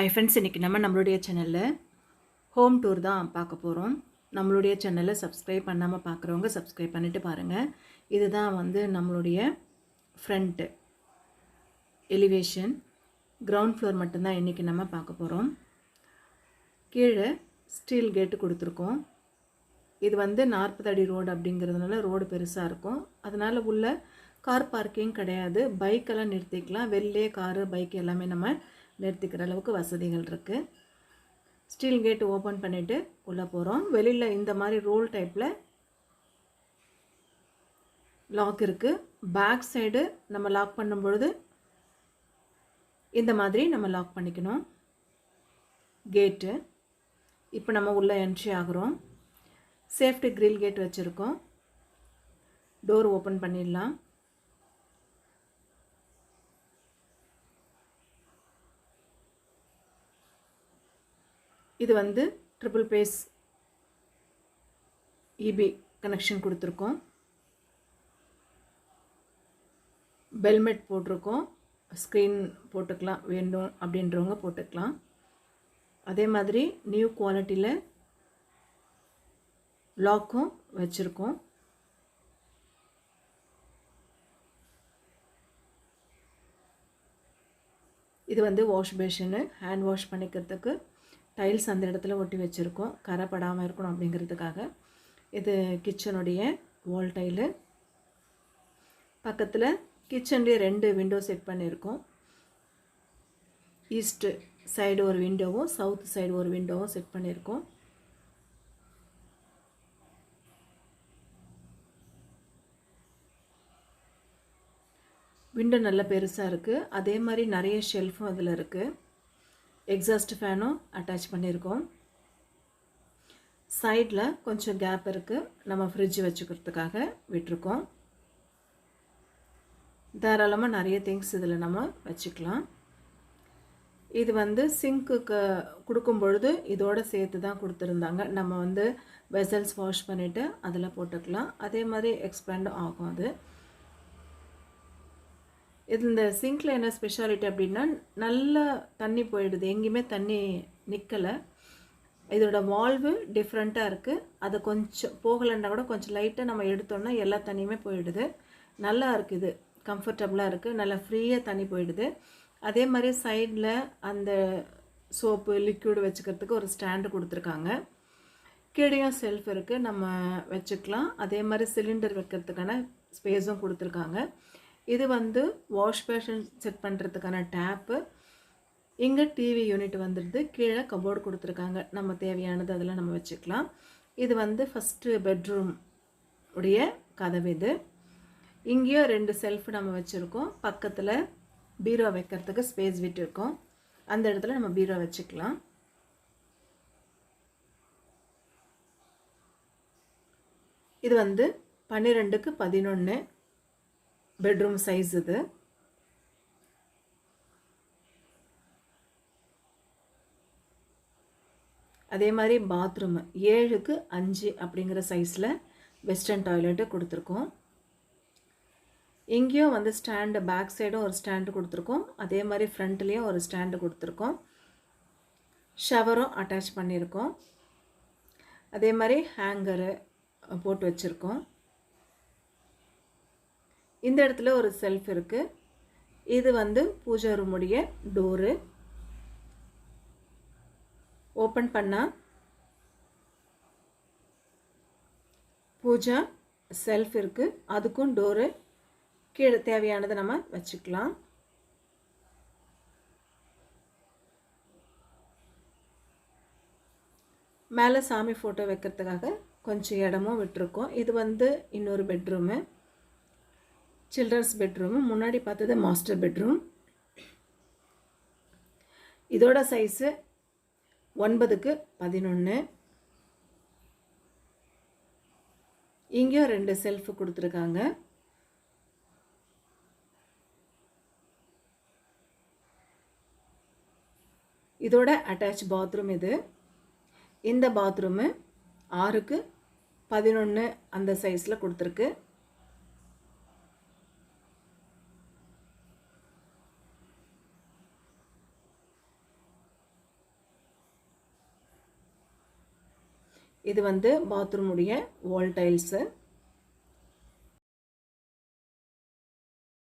ஐ friends இன்றைக்கி நம்ம நம்மளுடைய சேனலில் ஹோம் டூர் தான் பார்க்க போகிறோம் நம்மளுடைய சேனலை சப்ஸ்கிரைப் பண்ணாமல் பார்க்குறவங்க சப்ஸ்கிரைப் பண்ணிவிட்டு பாருங்கள் இதுதான் வந்து நம்மளுடைய ஃப்ரண்ட்டு எலிவேஷன் கிரவுண்ட் ஃப்ளோர் மட்டும்தான் இன்றைக்கி நம்ம பார்க்க போகிறோம் கீழே ஸ்டீல் கேட்டு கொடுத்துருக்கோம். இது வந்து நாற்பது அடி ரோடு அப்படிங்கிறதுனால ரோடு பெருசாக இருக்கும். அதனால் உள்ள கார் பார்க்கிங் கிடையாது. பைக்கெல்லாம் நிறுத்திக்கலாம். வெளிலே காரு பைக் எல்லாமே நம்ம நிறுத்திக்கிற அளவுக்கு வசதிகள் இருக்குது ஸ்டீல் கேட் ஓப்பன் பண்ணிவிட்டு உள்ளே போகிறோம் வெளியில் இந்த மாதிரி ரோல் டைப்பில் லாக் இருக்குது பேக் சைடு நம்ம லாக் பண்ணும் பொழுது இந்த மாதிரி நம்ம லாக் பண்ணிக்கணும். கேட்டு இப்போ நம்ம உள்ளே என்ட்ரி ஆகுறோம். சேஃப்டி க்ரில் கேட் வச்சுருக்கோம். டோர் ஓப்பன் பண்ணிடலாம். இது வந்து ட்ரிபிள் பேஸ் இபி கனெக்ஷன் கொடுத்துருக்கோம். பெல்மெட் போட்டிருக்கோம். ஸ்க்ரீன் போட்டுக்கலாம். வேண்டும் அப்படின்றவங்க போட்டுக்கலாம். அதே மாதிரி நியூ குவாலிட்டியில் லாக்கும் வச்சுருக்கோம். இது வந்து வாஷ் பேஷனு ஹேண்ட் வாஷ் பண்ணிக்கிறதுக்கு டைல்ஸ் அந்த இடத்துல ஒட்டி வச்சுருக்கோம். கரை படாமல் இருக்கணும் அப்படிங்கிறதுக்காக. இது கிச்சனுடைய வால் டைலு பக்கத்தில் கிச்சன்லேயே ரெண்டு விண்டோ செட் பண்ணியிருக்கோம். ஈஸ்ட்டு சைடு ஒரு விண்டோவும் சவுத் சைடு ஒரு விண்டோவும் செட் பண்ணியிருக்கோம். விண்டோ நல்ல பெருசாக இருக்குது அதே மாதிரி நிறைய ஷெல்ஃபும் அதில் இருக்குது எக்ஸாஸ்ட் ஃபேனும் அட்டாச் பண்ணியிருக்கோம் சைடில் கொஞ்சம் கேப் இருக்குது நம்ம ஃப்ரிட்ஜ் வச்சுக்கிறதுக்காக விட்டுருக்கோம். தாராளமாக நிறைய திங்ஸ் இதில் நம்ம வச்சுக்கலாம். இது வந்து சிங்க்குக்கு கொடுக்கும் பொழுது இதோடு சேர்த்து தான் கொடுத்துருந்தாங்க. நம்ம வந்து வெசல்ஸ் வாஷ் பண்ணிவிட்டு அதில் போட்டுக்கலாம். அதே மாதிரி எக்ஸ்பேண்டும் ஆகும் அது. இந்த சிங்கில் என்ன ஸ்பெஷாலிட்டி அப்படின்னா நல்லா தண்ணி போயிடுது. எங்கேயுமே தண்ணி நிற்கலை இதோட வால்வு டிஃப்ரெண்ட்டாக இருக்குது அதை கொஞ்சம் போகலைன்னா கூட கொஞ்சம் லைட்டாக நம்ம எடுத்தோம்னா எல்லா தண்ணியுமே போயிடுது. நல்லா இருக்குது கம்ஃபர்டபுளாக இருக்குது நல்லா ஃப்ரீயாக தண்ணி போயிடுது. அதே மாதிரி சைடில் அந்த சோப்பு லிக்யூடு வச்சுக்கிறதுக்கு ஒரு ஸ்டாண்டு கொடுத்துருக்காங்க. கீழேயும் செல்ஃப் இருக்குது நம்ம வச்சுக்கலாம். அதே மாதிரி சிலிண்டர் வைக்கிறதுக்கான ஸ்பேஸும் கொடுத்துருக்காங்க. இது வந்து வாஷ் பேஷன் செட் பண்ணுறதுக்கான டேப்பு. இங்கே டிவி யூனிட் வந்துடுது. கீழே கபோர்டு கொடுத்துருக்காங்க. நம்ம தேவையானது அதில் நம்ம வச்சுக்கலாம். இது வந்து ஃபஸ்ட்டு பெட்ரூம் உடைய கதவு இது. இங்கேயும் ரெண்டு செல்ஃப் நம்ம வச்சுருக்கோம். பக்கத்தில் பீரோ வைக்கிறதுக்கு ஸ்பேஸ் விட்டுருக்கோம். அந்த இடத்துல நம்ம பீரோ வச்சுக்கலாம். இது வந்து பன்னிரெண்டுக்கு பதினொன்று பெட்ரூம் சைஸ் இது. அதே மாதிரி பாத்ரூம் ஏழுக்கு அஞ்சு அப்படிங்கிற சைஸில் வெஸ்டர்ன் டாய்லெட்டு கொடுத்துருக்கோம். இங்கேயும் வந்து ஸ்டாண்டு பேக் சைடும் ஒரு ஸ்டாண்டு கொடுத்துருக்கோம். அதே மாதிரி ஃப்ரண்ட்லேயும் ஒரு ஸ்டாண்டு கொடுத்துருக்கோம். ஷவரும் அட்டாச் பண்ணியிருக்கோம். அதே மாதிரி ஹேங்கரு போட்டு வச்சுருக்கோம். இந்த இடத்துல ஒரு செல்ஃப் இருக்குது இது வந்து பூஜா ரூமுடைய டோரு ஓப்பன் பண்ணால் பூஜா செல்ஃப் இருக்குது அதுக்கும் டோரு கீழே தேவையானதை நம்ம வச்சுக்கலாம். மேலே சாமி ஃபோட்டோ வைக்கிறதுக்காக கொஞ்சம் இடமும் விட்டுருக்கோம். இது வந்து இன்னொரு பெட்ரூமு சில்ட்ரன்ஸ் பெட்ரூமு முன்னாடி பார்த்தது மாஸ்டர் பெட்ரூம். இதோட சைஸு ஒன்பதுக்கு பதினொன்று இங்கேயும் ரெண்டு செல்ஃபு கொடுத்துருக்காங்க. இதோட அட்டாச் பாத்ரூம் இது. இந்த பாத்ரூமு ஆறுக்கு பதினொன்று அந்த சைஸில் கொடுத்துருக்கு. இது வந்து பாத்ரூமுடைய வால் டைல்ஸு